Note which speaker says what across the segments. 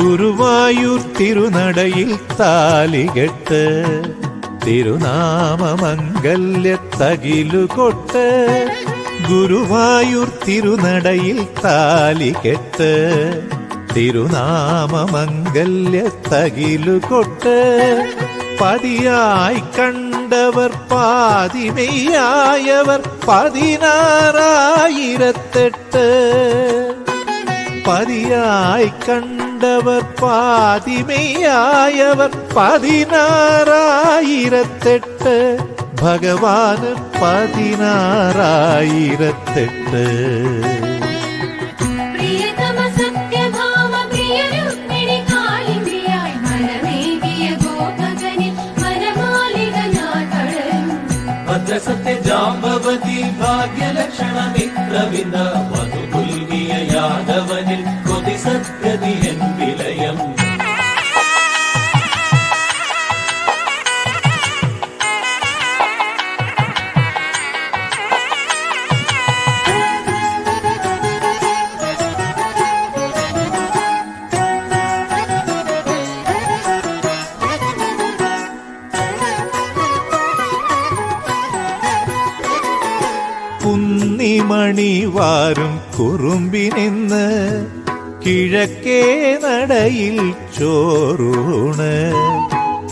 Speaker 1: ഗുരുവായൂർ തിരുനടയിൽ താലികെട്ട് തിരുനാമമംഗല്യത്തകിലു കൊട്ട് ഗുരുവായൂർ തിരുനടയിൽ താലികെട്ട് തിരുനാമമംഗല്യത്തകിലു കൊട്ട് പതിയായി കണ്ടവർ പാതിമയായവർ പതിനാറായിരത്തെട്ട്. പതിയായി കണ്ടവർ പാതിമെയ്യായവർ പതിനാറായിരത്തെട്ട്. ഭഗവാന് പതിനാറായിരത്തെട്ട്.
Speaker 2: പ്രിയതമ സത്യഭാമ പ്രിയരുക്മിണി കാളിന്ദിയായി മനമേകിയ ഗോപകനിൽ മനമാലിക ഞാൻ തളരും
Speaker 3: ഭദ്രസത്യ ജാമ്പവതി ഭാഗ്യലക്ഷണ മിത്രവിന്ദ മധുപുൽകിയ യാദവനിൽ കൊതി സത്യതിയൻ
Speaker 1: കുന്നിമണി വാരും കുറുമ്പിനിന്ന് കിഴക്കേ നടയിൽ ചോറൂണ്.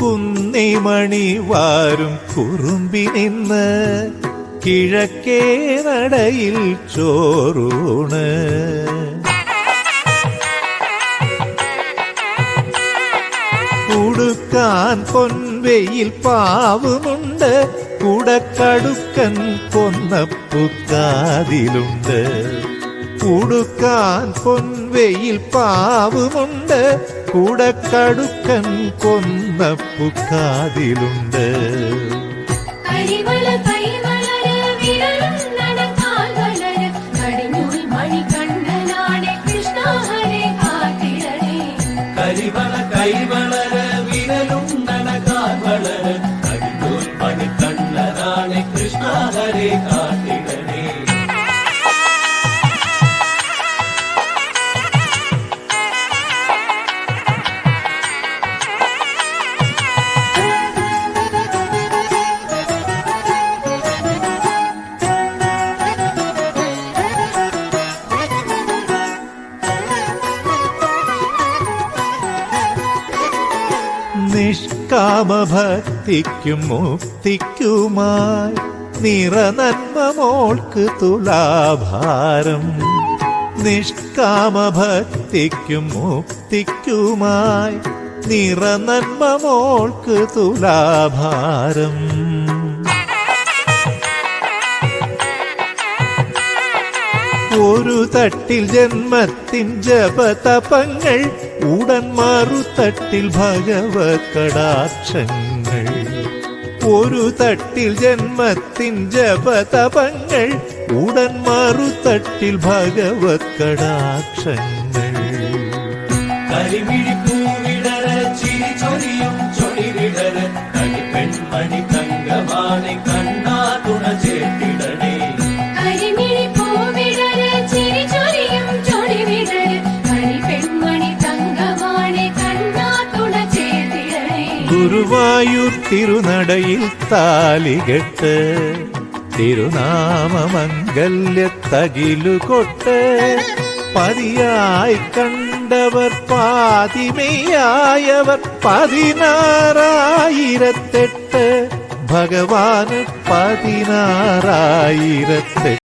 Speaker 1: കുന്നിമണി വാരും കുറുമ്പിനിന്ന് കിഴക്കേ നടയിൽ ചോറൂണ്. ഉടുക്കാൻ പൊൻവെയിൽ പാവുമുണ്ട്. കുടക്കടുക്കൻ പൊന്നപ്പുക്കാതിലുണ്ട് കുടുക്കാൻ പൊൻവെയിൽ പാവുമുണ്ട്. കുടക്കടുക്കൻ പൊന്നപ്പുക്കാതിലുണ്ട് നിഷ്കാമഭക്തിക്കും മുക്തിക്കുമായി നിറനന്മ മോൾക്ക് തുലാഭാരം. നിഷ്കാമഭക്തിക്കും മുക്തിക്കുമായി നിറനന്മ മോൾക്ക് തുലാഭാരം. ഒരു തട്ടിൽ ജന്മത്തിൻ ജപതപങ്ങൾ
Speaker 3: உடன் மறுதட்டில் பகவத்
Speaker 2: கடாட்சங்கள். ஒரு தட்டில் ஜென்மத்தின் ஜப தபங்கள் உடன் மறுதட்டில் பகவத் கடாட்சங்கள். கண்ணா துண
Speaker 1: ഗുരുവായൂർ തിരുനടയിൽ താലികെട്ട് തിരുനാമമംഗല്യത്തകിലു കൊട്ട്. പതിയായി കണ്ടവർ പാതിമയായവർ പതിനാറായിരത്തെട്ട്. ഭഗവാന് പതിനാറായിരത്തെട്ട്.